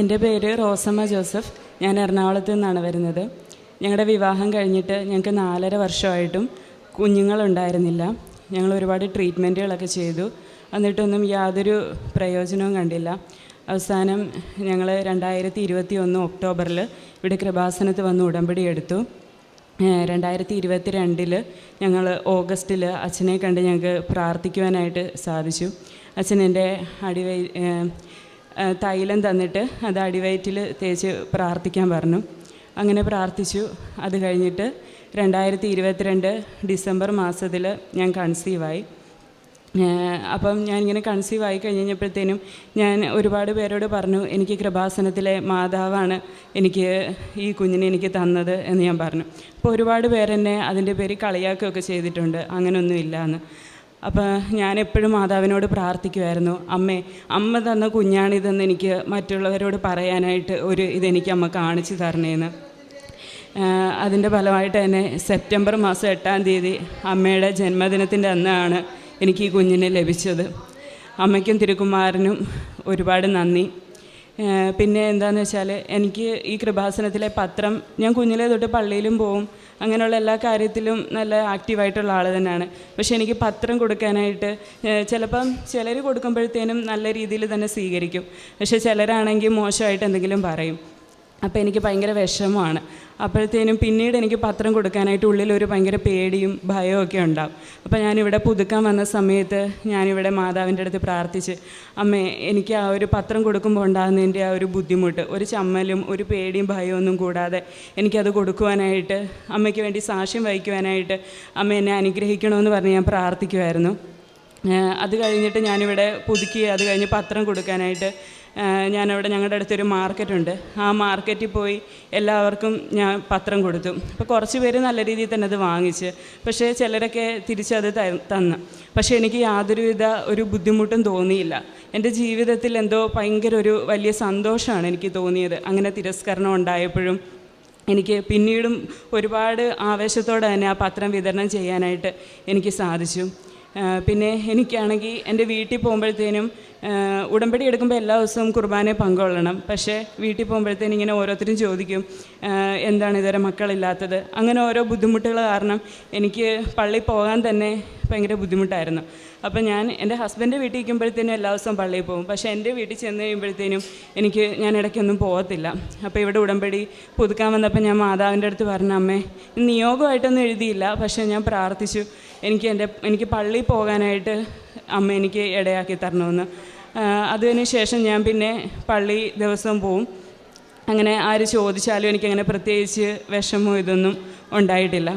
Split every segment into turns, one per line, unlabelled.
എന്റെ പേര് റോസമ്മ ജോസഫ്. ഞാൻ എറണാകുളത്ത് നിന്നാണ് വരുന്നത്. ഞങ്ങളുടെ വിവാഹം കഴിഞ്ഞിട്ട് ഞങ്ങൾക്ക് നാലര വർഷമായിട്ടും കുഞ്ഞുങ്ങളുണ്ടായിരുന്നില്ല. ഞങ്ങൾ ഒരുപാട് ട്രീറ്റ്മെന്റുകളൊക്കെ ചെയ്തു. എന്നിട്ടൊന്നും യാതൊരു പ്രയോജനവും കണ്ടില്ല. അവസാനം ഞങ്ങൾ രണ്ടായിരത്തി ഇരുപത്തി ഒന്ന് ഒക്ടോബറിൽ ഇവിടെ കൃപാസനത്ത് വന്ന് ഉടമ്പടി എടുത്തു. രണ്ടായിരത്തി ഇരുപത്തി രണ്ടിൽ ഞങ്ങൾ ഓഗസ്റ്റിൽ അച്ഛനെ കണ്ട് ഞങ്ങൾക്ക് പ്രാർത്ഥിക്കുവാനായിട്ട് സാധിച്ചു. അച്ഛൻ എന്റെ തൈലം തന്നിട്ട് അത് അടിവയറ്റിൽ തേച്ച് പ്രാർത്ഥിക്കാൻ പറഞ്ഞു. അങ്ങനെ പ്രാർത്ഥിച്ചു. അത് കഴിഞ്ഞിട്ട് രണ്ടായിരത്തി ഇരുപത്തിരണ്ട് ഡിസംബർ മാസത്തിൽ ഞാൻ കൺസീവായി. അപ്പം ഞാനിങ്ങനെ കൺസീവ് ആയി കഴിഞ്ഞപ്പോഴത്തേനും ഞാൻ ഒരുപാട് പേരോട് പറഞ്ഞു എനിക്ക് കൃപാസനത്തിലെ മാതാവാണ് എനിക്ക് ഈ കുഞ്ഞിനെ എനിക്ക് തന്നത് എന്ന് ഞാൻ പറഞ്ഞു. അപ്പോൾ ഒരുപാട് പേരെന്നെ അതിന്റെ പേര് കളിയാക്കുകയൊക്കെ ചെയ്തിട്ടുണ്ട്. അങ്ങനെയൊന്നുമില്ല എന്ന് അപ്പോൾ ഞാൻ എപ്പോഴും മാതാവിനോട് പ്രാർത്ഥിക്കുമായിരുന്നു അമ്മേ അമ്മ തന്ന കുഞ്ഞാണിതെന്ന് എനിക്ക് മറ്റുള്ളവരോട് പറയാനായിട്ട് ഒരു ഇതെനിക്ക് അമ്മ കാണിച്ചു തരണേന്ന്. അതിന്റെ ഫലമായിട്ട് തന്നെ സെപ്റ്റംബർ മാസം എട്ടാം തീയതി അമ്മയുടെ ജന്മദിനത്തിന്റെ അന്നാണ് എനിക്ക് ഈ കുഞ്ഞിനെ ലഭിച്ചത്. അമ്മയ്ക്കും തിരുക്കുമാരനും ഒരുപാട് നന്ദി. പിന്നെ എന്താണെന്ന് വെച്ചാൽ എനിക്ക് ഈ കൃപാസനത്തിലെ പത്രം ഞാൻ കുഞ്ഞിലെ തൊട്ട് പള്ളിയിലും പോവും. അങ്ങനെയുള്ള എല്ലാ കാര്യത്തിലും നല്ല ആക്റ്റീവായിട്ടുള്ള ആൾ തന്നെയാണ്. പക്ഷേ എനിക്ക് പത്രം കൊടുക്കാനായിട്ട് ചിലപ്പം ചിലർ കൊടുക്കുമ്പോഴത്തേനും നല്ല രീതിയിൽ തന്നെ സ്വീകരിക്കും. പക്ഷേ ചിലരാണെങ്കിൽ മോശമായിട്ട് എന്തെങ്കിലും പറയും. അപ്പോൾ എനിക്ക് ഭയങ്കര വിഷമമാണ്. അപ്പോഴത്തേനും പിന്നീട് എനിക്ക് പത്രം കൊടുക്കാനായിട്ട് ഉള്ളിലൊരു ഭയങ്കര പേടിയും ഭയവും ഒക്കെ അപ്പോൾ ഞാനിവിടെ പുതുക്കാൻ വന്ന സമയത്ത് ഞാനിവിടെ മാതാവിന്റെ അടുത്ത് പ്രാർത്ഥിച്ച് അമ്മേ എനിക്ക് ആ ഒരു പത്രം കൊടുക്കുമ്പോൾ ഉണ്ടാകുന്നതിന്റെ ആ ഒരു ബുദ്ധിമുട്ട് ഒരു ചമ്മലും ഒരു പേടിയും ഭയവും ഒന്നും കൂടാതെ എനിക്കത് കൊടുക്കുവാനായിട്ട് അമ്മയ്ക്ക് വേണ്ടി സാക്ഷ്യം വഹിക്കുവാനായിട്ട് അമ്മ എന്നെ അനുഗ്രഹിക്കണമെന്ന് പറഞ്ഞ് ഞാൻ പ്രാർത്ഥിക്കുമായിരുന്നു അത് കഴിഞ്ഞിട്ട് ഞാനിവിടെ പുതുക്കി അത് കഴിഞ്ഞ് പത്രം കൊടുക്കാനായിട്ട് ഞാനവിടെ ഞങ്ങളുടെ അടുത്തൊരു മാർക്കറ്റുണ്ട്. ആ മാർക്കറ്റിൽ പോയി എല്ലാവർക്കും ഞാൻ പത്രം കൊടുത്തു. അപ്പോൾ കുറച്ച് പേര് നല്ല രീതിയിൽ തന്നെ അത് വാങ്ങിച്ച് പക്ഷേ ചിലരൊക്കെ തിരിച്ചത് തന്നു. പക്ഷേ എനിക്ക് യാതൊരുവിധ ഒരു ബുദ്ധിമുട്ടും തോന്നിയില്ല. എന്റെ ജീവിതത്തിൽ എന്തോ ഭയങ്കര ഒരു വലിയ സന്തോഷമാണ് എനിക്ക് തോന്നിയത്. അങ്ങനെ തിരസ്കരണം ഉണ്ടായപ്പോഴും എനിക്ക് പിന്നീടും ഒരുപാട് ആവേശത്തോടെ തന്നെ ആ പത്രം വിതരണം ചെയ്യാനായിട്ട് എനിക്ക് സാധിച്ചു. പിന്നെ എനിക്കാണെങ്കിൽ എന്റെ വീട്ടിൽ പോകുമ്പോഴത്തേനും ഉടമ്പടി എടുക്കുമ്പോൾ എല്ലാ ദിവസവും കുർബാനയെ പങ്കുകൊള്ളണം. പക്ഷേ വീട്ടിൽ പോകുമ്പോഴത്തേന് ഇങ്ങനെ ഓരോരുത്തരും ചോദിക്കും എന്താണ് ഇതുവരെ മക്കളില്ലാത്തത്? അങ്ങനെ ഓരോ ബുദ്ധിമുട്ടുകൾ കാരണം എനിക്ക് പള്ളിയിൽ പോകാൻ തന്നെ ഭയങ്കര ബുദ്ധിമുട്ടായിരുന്നു. അപ്പോൾ ഞാൻ എന്റെ ഹസ്ബൻഡ് വീട്ടിൽ ഇരിക്കുമ്പോഴത്തേനും എല്ലാ ദിവസവും പള്ളിയിൽ പോകും. പക്ഷേ എന്റെ വീട്ടിൽ ചെന്ന് കഴിയുമ്പോഴത്തേനും എനിക്ക് ഞാൻ ഇടയ്ക്കൊന്നും പോകത്തില്ല. അപ്പോൾ ഇവിടെ ഉടമ്പടി പുതുക്കാൻ വന്നപ്പോൾ ഞാൻ മാതാവിന്റെ അടുത്ത് പറഞ്ഞ അമ്മേ നിയോഗമായിട്ടൊന്നും എഴുതിയില്ല. പക്ഷേ ഞാൻ പ്രാർത്ഥിച്ചു. എനിക്ക് എന്റെ എനിക്ക് പള്ളിയിൽ പോകാനായിട്ട് അമ്മ എനിക്ക് ഇടയാക്കി തരണമെന്ന്. അതിന് ശേഷം ഞാൻ പിന്നെ പള്ളി ദിവസം പോവും. അങ്ങനെ ആര് ചോദിച്ചാലും എനിക്കങ്ങനെ പ്രത്യേകിച്ച് വിഷമോ ഇതൊന്നും ഉണ്ടായിട്ടില്ല.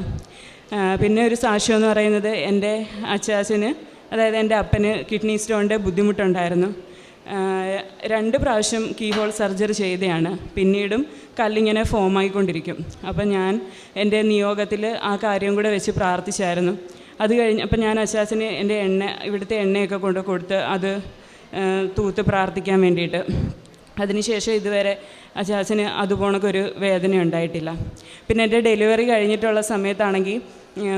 പിന്നെ ഒരു സാക്ഷ്യം എന്ന് പറയുന്നത് എന്റെ അച്ചാച്ചന് അതായത് എന്റെ അപ്പന് കിഡ്നി സ്റ്റോണിന്റെ ബുദ്ധിമുട്ടുണ്ടായിരുന്നു. രണ്ട് പ്രാവശ്യം കീഹോൾ സർജറി ചെയ്തതാണ് പിന്നീടും കല്ലിങ്ങനെ ഫോമായിക്കൊണ്ടിരിക്കും അപ്പം ഞാൻ എന്റെ നിയോഗത്തിൽ ആ കാര്യം കൂടെ വെച്ച് പ്രാർത്ഥിച്ചായിരുന്നു. അത് കഴിഞ്ഞ് അപ്പം ഞാൻ അശാസിന് എന്റെ എണ്ണ ഇവിടുത്തെ എണ്ണയൊക്കെ കൊണ്ട് കൊടുത്ത് അത് തൂത്ത് പ്രാർത്ഥിക്കാൻ വേണ്ടിയിട്ട്. അതിനുശേഷം ഇതുവരെ അച്ചാച്ചന് അതുപോണക്കൊരു വേദന ഉണ്ടായിട്ടില്ല. പിന്നെ എന്റെ ഡെലിവറി കഴിഞ്ഞിട്ടുള്ള സമയത്താണെങ്കിൽ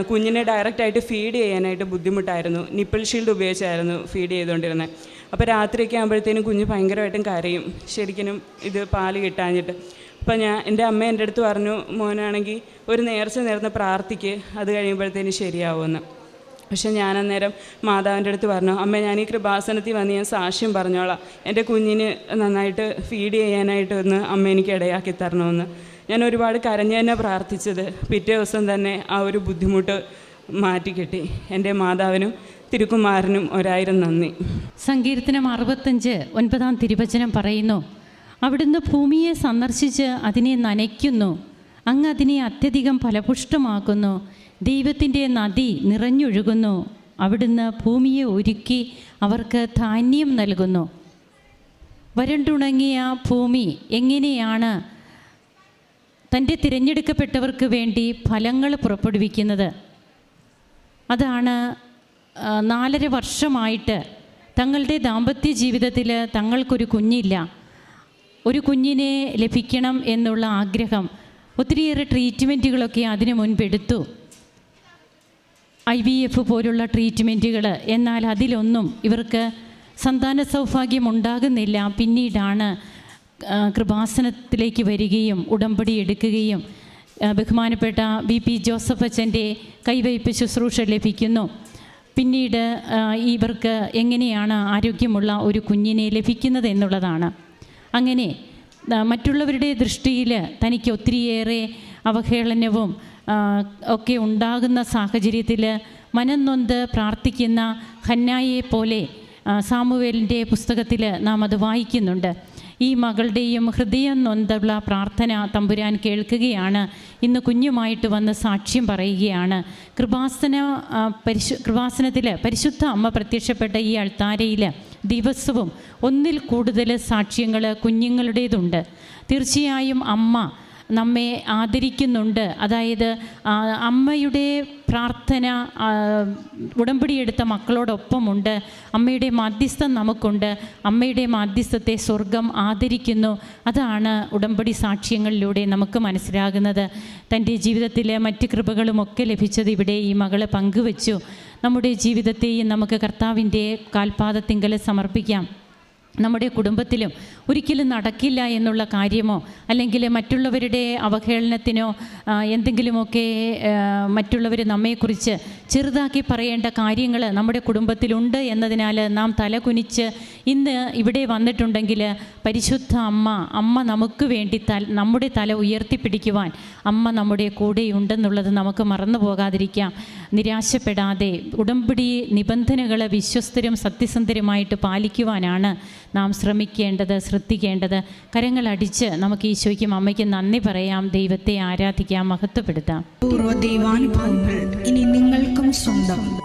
കുഞ്ഞിനെ ഡയറക്റ്റായിട്ട് ഫീഡ് ചെയ്യാനായിട്ട് ബുദ്ധിമുട്ടായിരുന്നു. നിപ്പിൾ ഷീൽഡ് ഉപയോഗിച്ചായിരുന്നു ഫീഡ് ചെയ്തുകൊണ്ടിരുന്നത്. അപ്പോൾ രാത്രിയൊക്കെ ആകുമ്പോഴത്തേനും കുഞ്ഞ് ഭയങ്കരമായിട്ടും കരയും. ശരിക്കും ഇത് പാൽ കിട്ടാഞ്ഞിട്ട്. അപ്പം ഞാൻ എന്റെ അമ്മ എന്റെ അടുത്ത് പറഞ്ഞു മോനാണെങ്കിൽ ഒരു നേർച്ച നേർന്ന് പ്രാർത്ഥിക്ക്. അത് കഴിയുമ്പോഴത്തേനും ശരിയാവുമെന്ന്. പക്ഷെ ഞാൻ അന്നേരം മാതാവിന്റെ അടുത്ത് പറഞ്ഞു അമ്മ ഞാൻ ഈ കൃപാസനത്തിൽ വന്ന് ഞാൻ സാക്ഷ്യം പറഞ്ഞോളാം. എന്റെ കുഞ്ഞിന് നന്നായിട്ട് ഫീഡ് ചെയ്യാനായിട്ട് ഒന്ന് അമ്മ എനിക്ക് ഇടയാക്കി തരണമെന്ന്. ഞാൻ ഒരുപാട് കരഞ്ഞു തന്നെ പ്രാർത്ഥിച്ചത്. പിറ്റേ ദിവസം തന്നെ ആ ഒരു ബുദ്ധിമുട്ട് മാറ്റിക്കിട്ടി എന്റെ മാതാവിനും തിരുക്കുമാരനും ഒരായിരം നന്ദി.
സങ്കീർത്തനം അറുപത്തഞ്ച് ഒൻപതാം തിരുവചനം പറയുന്നു അവിടുന്ന് ഭൂമിയെ സന്ദർശിച്ച് അതിനെ നനയ്ക്കുന്നു. അങ്ങ് അതിനെ അത്യധികം ഫലപുഷ്ടമാക്കുന്നു ദൈവത്തിന്റെ നദി നിറഞ്ഞൊഴുകുന്നു. അവിടുന്ന് ഭൂമിയെ ഒരുക്കി അവർക്ക് ധാന്യം നൽകുന്നു. വരണ്ടുണങ്ങിയ ഭൂമി എങ്ങനെയാണ് തന്റെ തിരഞ്ഞെടുക്കപ്പെട്ടവർക്ക് വേണ്ടി ഫലങ്ങൾ പുറപ്പെടുവിക്കുന്നത്? അതാണ് നാലര വർഷമായിട്ട് തങ്ങളുടെ ദാമ്പത്യ ജീവിതത്തിൽ തങ്ങൾക്കൊരു കുഞ്ഞില്ല. ഒരു കുഞ്ഞിനെ ലഭിക്കണം എന്നുള്ള ആഗ്രഹം ഒത്തിരിയേറെ ട്രീറ്റ്മെന്റുകളൊക്കെ അതിനു മുൻപെടുത്തു ഐ വി എഫ് പോലുള്ള ട്രീറ്റ്മെന്റുകൾ എന്നാൽ അതിലൊന്നും ഇവർക്ക് സന്താന സൗഭാഗ്യം ഉണ്ടാകുന്നില്ല പിന്നീടാണ് കൃപാസനത്തിലേക്ക് വരികയും ഉടമ്പടി എടുക്കുകയും ബഹുമാനപ്പെട്ട ബി പി ജോസഫ് അച്ഛന്റെ കൈവയ്പ് ശുശ്രൂഷ ലഭിക്കുന്നു. പിന്നീട് ഇവർക്ക് എങ്ങനെയാണ് ആരോഗ്യമുള്ള ഒരു കുഞ്ഞിനെ ലഭിക്കുന്നത് എന്നുള്ളതാണ്. അങ്ങനെ മറ്റുള്ളവരുടെ ദൃഷ്ടിയിൽ തനിക്ക് ഒത്തിരിയേറെ അവഹേളനവും ഒക്കെ ഉണ്ടാകുന്ന സാഹചര്യത്തിൽ മനംനൊന്ത് പ്രാർത്ഥിക്കുന്ന ഹന്നായെ പോലെ സാമുവേലിന്റെ പുസ്തകത്തിൽ നാം അത് വായിക്കുന്നുണ്ട്. ഈ മകളുടെയും ഹൃദയം നൊന്തുള്ള പ്രാർത്ഥന തമ്പുരാൻ കേൾക്കുകയാണ്. ഇന്ന് കുഞ്ഞുമായിട്ട് വന്ന് സാക്ഷ്യം പറയുകയാണ്. കൃപാസന പരിശു കൃപാസനത്തിൽ പരിശുദ്ധ അമ്മ പ്രത്യക്ഷപ്പെട്ട ഈ അൾത്താരയിൽ ദിവസവും ഒന്നിൽ കൂടുതൽ സാക്ഷ്യങ്ങൾ കുഞ്ഞുങ്ങളുടേതുണ്ട്. തീർച്ചയായും അമ്മ നമ്മെ ആദരിക്കുന്നുണ്ട്. അതായത് അമ്മയുടെ പ്രാർത്ഥന ഉടമ്പടിയെടുത്ത മക്കളോടൊപ്പമുണ്ട്. അമ്മയുടെ മാധ്യസ്ഥം നമുക്കുണ്ട്. അമ്മയുടെ മാധ്യസ്ഥത്തെ സ്വർഗം ആദരിക്കുന്നു. അതാണ് ഉടമ്പടി സാക്ഷ്യങ്ങളിലൂടെ നമുക്ക് മനസ്സിലാകുന്നത്. തന്റെ ജീവിതത്തിലെ മറ്റ് കൃപകളുമൊക്കെ ലഭിച്ചത് ഇവിടെ ഈ മകൾ പങ്കുവച്ചു. നമ്മുടെ ജീവിതത്തെയും നമുക്ക് കർത്താവിന്റെ കാൽപാദത്തിങ്കൽ സമർപ്പിക്കാം. നമ്മുടെ കുടുംബത്തിലും ഒരിക്കലും നടക്കില്ല എന്നുള്ള കാര്യമോ അല്ലെങ്കിൽ മറ്റുള്ളവരുടെ അവഹേളനത്തിനോ എന്തെങ്കിലുമൊക്കെ മറ്റുള്ളവർ നമ്മെക്കുറിച്ച് ചെറുതാക്കി പറയേണ്ട കാര്യങ്ങൾ നമ്മുടെ കുടുംബത്തിലുണ്ട് എന്നതിനാൽ നാം തല കുനിച്ച് ഇന്ന് ഇവിടെ വന്നിട്ടുണ്ടെങ്കിൽ പരിശുദ്ധ അമ്മ അമ്മ നമുക്ക് വേണ്ടി തല നമ്മുടെ തല ഉയർത്തിപ്പിടിക്കുവാൻ അമ്മ നമ്മുടെ കൂടെയുണ്ടെന്നുള്ളത് നമുക്ക് മറന്നു പോകാതിരിക്കാം. നിരാശപ്പെടാതെ ഉടമ്പടി നിബന്ധനകൾ വിശ്വസ്തരും സത്യസന്ധരുമായിട്ട് പാലിക്കുവാനാണ് നാം ശ്രമിക്കേണ്ടത് ശ്രദ്ധിക്കേണ്ടത്. കരങ്ങളടിച്ച് നമുക്ക് ഈശോയ്ക്കും അമ്മയ്ക്കും നന്ദി പറയാം. ദൈവത്തെ ആരാധിക്കാം മഹത്വപ്പെടുത്താം.
പൂർവ ദൈവാനുഭവങ്ങൾ ഇനി നിങ്ങൾക്കും സ്വന്തം.